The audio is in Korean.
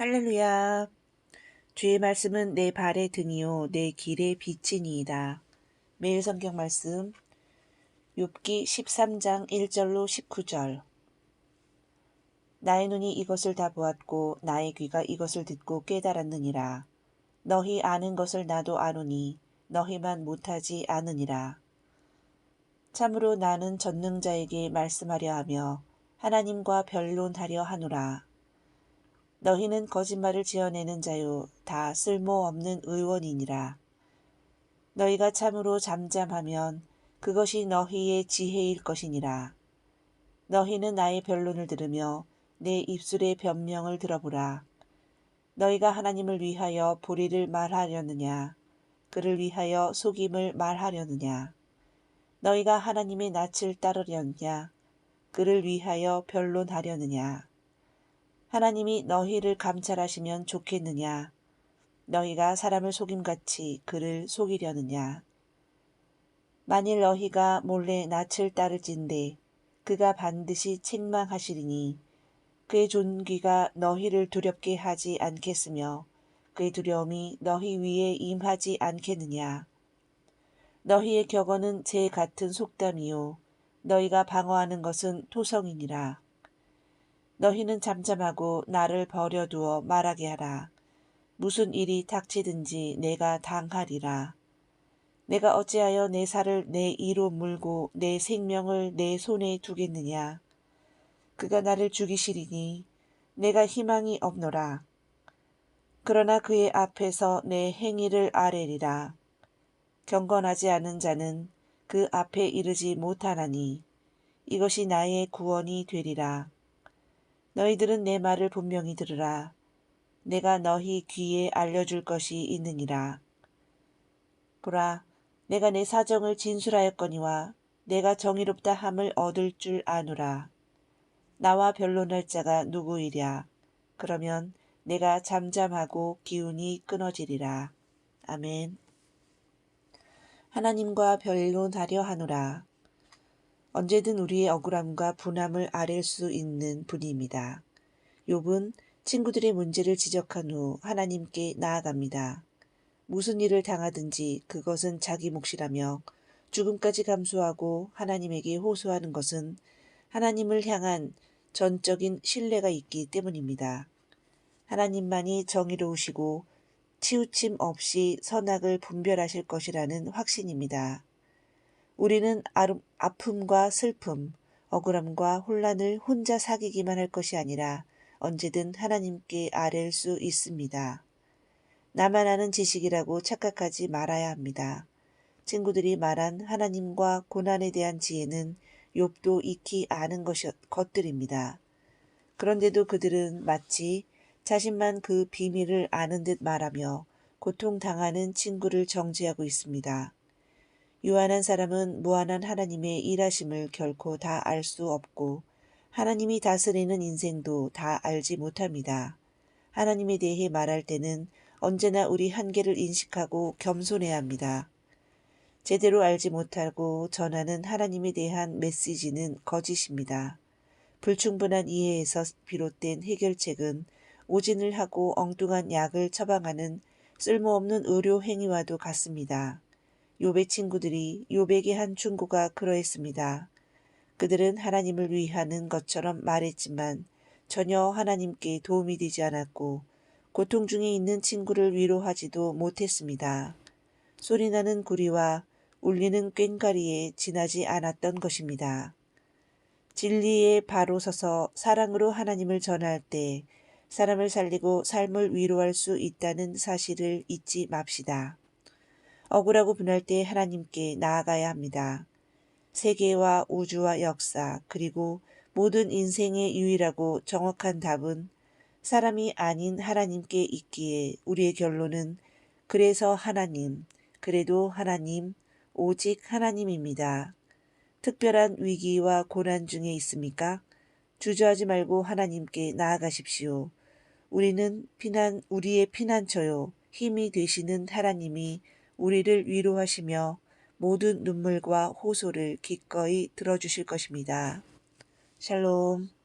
할렐루야. 주의 말씀은 내 발의 등이요 내 길의 빛이니이다. 매일 성경 말씀 욥기 13장 1절로 19절 나의 눈이 이것을 다 보았고 나의 귀가 이것을 듣고 깨달았느니라. 너희 아는 것을 나도 아노니 너희만 못하지 않으니라. 참으로 나는 전능자에게 말씀하려 하며 하나님과 변론하려 하노라. 너희는 거짓말을 지어내는 자요 다 쓸모없는 의원이니라. 너희가 참으로 잠잠하면 그것이 너희의 지혜일 것이니라. 너희는 나의 변론을 들으며 내 입술의 변명을 들어보라. 너희가 하나님을 위하여 보리를 말하려느냐? 그를 위하여 속임을 말하려느냐? 너희가 하나님의 낯을 따르려느냐? 그를 위하여 변론하려느냐? 하나님이 너희를 감찰하시면 좋겠느냐? 너희가 사람을 속임같이 그를 속이려느냐? 만일 너희가 몰래 낯을 따를진대 그가 반드시 책망하시리니 그의 존귀가 너희를 두렵게 하지 않겠으며 그의 두려움이 너희 위에 임하지 않겠느냐? 너희의 격언은 제 같은 속담이요 너희가 방어하는 것은 토성이니라. 너희는 잠잠하고 나를 버려두어 말하게 하라. 무슨 일이 닥치든지 내가 당하리라. 내가 어찌하여 내 살을 내 이로 물고 내 생명을 내 손에 두겠느냐. 그가 나를 죽이시리니 내가 희망이 없노라. 그러나 그의 앞에서 내 행위를 아뢰리라. 경건하지 않은 자는 그 앞에 이르지 못하나니 이것이 나의 구원이 되리라. 너희들은 내 말을 분명히 들으라. 내가 너희 귀에 알려줄 것이 있느니라. 보라, 내가 내 사정을 진술하였거니와 내가 정의롭다 함을 얻을 줄 아노라. 나와 변론할 자가 누구이랴. 그러면 내가 잠잠하고 기운이 끊어지리라. 아멘. 하나님과 변론하려 하노라. 언제든 우리의 억울함과 분함을 아랠 수 있는 분입니다. 욥은 친구들의 문제를 지적한 후 하나님께 나아갑니다. 무슨 일을 당하든지 그것은 자기 몫이라며 죽음까지 감수하고 하나님에게 호소하는 것은 하나님을 향한 전적인 신뢰가 있기 때문입니다. 하나님만이 정의로우시고 치우침 없이 선악을 분별하실 것이라는 확신입니다. 우리는 아픔과 슬픔, 억울함과 혼란을 혼자 사귀기만 할 것이 아니라 언제든 하나님께 아랠 수 있습니다. 나만 아는 지식이라고 착각하지 말아야 합니다. 친구들이 말한 하나님과 고난에 대한 지혜는 욥도 익히 아는 것들입니다. 그런데도 그들은 마치 자신만 그 비밀을 아는 듯 말하며 고통당하는 친구를 정지하고 있습니다. 유한한 사람은 무한한 하나님의 일하심을 결코 다 알 수 없고 하나님이 다스리는 인생도 다 알지 못합니다. 하나님에 대해 말할 때는 언제나 우리 한계를 인식하고 겸손해야 합니다. 제대로 알지 못하고 전하는 하나님에 대한 메시지는 거짓입니다. 불충분한 이해에서 비롯된 해결책은 오진을 하고 엉뚱한 약을 처방하는 쓸모없는 의료 행위와도 같습니다. 요배 친구들이 요백의 한 충고가 그러했습니다. 그들은 하나님을 위하는 것처럼 말했지만 전혀 하나님께 도움이 되지 않았고 고통 중에 있는 친구를 위로하지도 못했습니다. 소리나는 구리와 울리는 꽹가리에 지나지 않았던 것입니다. 진리에 바로 서서 사랑으로 하나님을 전할 때 사람을 살리고 삶을 위로할 수 있다는 사실을 잊지 맙시다. 억울하고 분할 때 하나님께 나아가야 합니다. 세계와 우주와 역사 그리고 모든 인생의 유일하고 정확한 답은 사람이 아닌 하나님께 있기에 우리의 결론은 그래서 하나님, 그래도 하나님, 오직 하나님입니다. 특별한 위기와 고난 중에 있습니까? 주저하지 말고 하나님께 나아가십시오. 우리는 피난, 우리의 피난처요, 힘이 되시는 하나님이 우리를 위로하시며 모든 눈물과 호소를 기꺼이 들어주실 것입니다. 샬롬.